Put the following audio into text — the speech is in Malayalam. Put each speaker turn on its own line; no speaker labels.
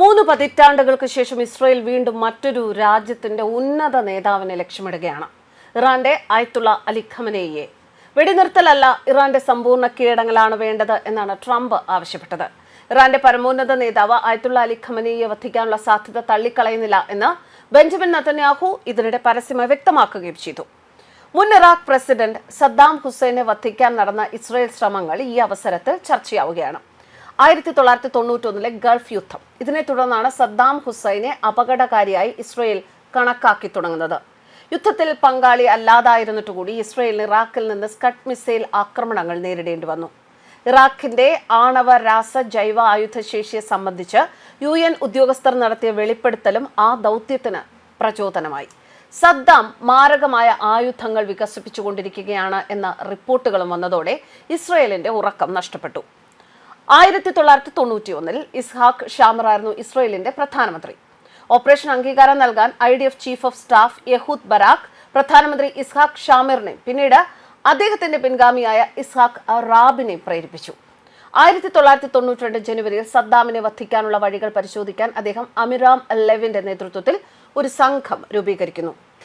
മൂന്ന് പതിറ്റാണ്ടുകൾക്ക് ശേഷം ഇസ്രയേൽ വീണ്ടും മറ്റൊരു രാജ്യത്തിന്റെ ഉന്നത നേതാവിനെ ലക്ഷ്യമിടുകയാണ്. ഇറാന്റെ ആയത്തുള്ള അലി ഖമനേയെ. വെടിനിർത്തലല്ല ഇറാന്റെ സമ്പൂർണ കീഴടങ്ങലാണ് വേണ്ടത് എന്നാണ് ട്രംപ് ആവശ്യപ്പെട്ടത്. ഇറാന്റെ പരമോന്നത നേതാവ് ആയത്തുള്ള അലി ഖമനേയെ വധിക്കാനുള്ള സാധ്യത തള്ളിക്കളയുന്നില്ല എന്ന് ബെഞ്ചമിൻ നത്തന്യാഹു ഇതിനിടെ പരസ്യമായി വ്യക്തമാക്കുകയും ചെയ്തു. മുൻ ഇറാഖ് പ്രസിഡന്റ് സദ്ദാം ഹുസൈനെ വധിക്കാൻ നടന്ന ഇസ്രയേൽ ശ്രമങ്ങൾ ഈ അവസരത്തിൽ ചർച്ചയാവുകയാണ്. ആയിരത്തി തൊള്ളായിരത്തി തൊണ്ണൂറ്റൊന്നിലെ ഗൾഫ് യുദ്ധം. ഇതിനെ തുടർന്നാണ് സദ്ദാം ഹുസൈനെ അപകടകാരിയായി ഇസ്രയേൽ കണക്കാക്കി തുടങ്ങുന്നത്. യുദ്ധത്തിൽ പങ്കാളി അല്ലാതായിരുന്നിട്ട് കൂടി ഇസ്രയേലിന് ഇറാഖിൽ നിന്ന് സ്കട്ട് മിസൈൽ ആക്രമണങ്ങൾ നേരിടേണ്ടി വന്നു. ഇറാഖിന്റെ ആണവ രാസ ജൈവ ആയുധശേഷിയെ സംബന്ധിച്ച് യു എൻ ഉദ്യോഗസ്ഥർ നടത്തിയ വെളിപ്പെടുത്തലും ആ ദൗത്യത്തിന് പ്രചോദനമായി. സദ്ദാം മാരകമായ ആയുധങ്ങൾ വികസിപ്പിച്ചുകൊണ്ടിരിക്കുകയാണ് എന്ന റിപ്പോർട്ടുകളും വന്നതോടെ ഇസ്രയേലിന്റെ ഉറക്കം നഷ്ടപ്പെട്ടു. ആയിരത്തി തൊള്ളായിരത്തി തൊണ്ണൂറ്റി ഒന്നിൽ ഇസ്ഹാഖ് ഷാമറായിരുന്നു ഇസ്രയേലിന്റെ പ്രധാനമന്ത്രി. ഓപ്പറേഷൻ അംഗീകാരം നൽകാൻ I D F chief of staff Ehud Barak പ്രധാനമന്ത്രി ഇസ്ഹാഖ് ഷാമിറിനെ പിന്നീട് അദ്ദേഹത്തിന്റെ പിൻഗാമിയായ ഇസ്ഹാഖ് റാബിനെ പ്രേരിപ്പിച്ചു. ആയിരത്തി തൊള്ളായിരത്തി തൊണ്ണൂറ്റി രണ്ട് ജനുവരിയിൽ സദ്ദാമിനെ വധിക്കാനുള്ള വഴികൾ പരിശോധിക്കാൻ അദ്ദേഹം അമിറാം ലെവിന്റെ നേതൃത്വത്തിൽ ഒരു സംഘം രൂപീകരിക്കുന്നു.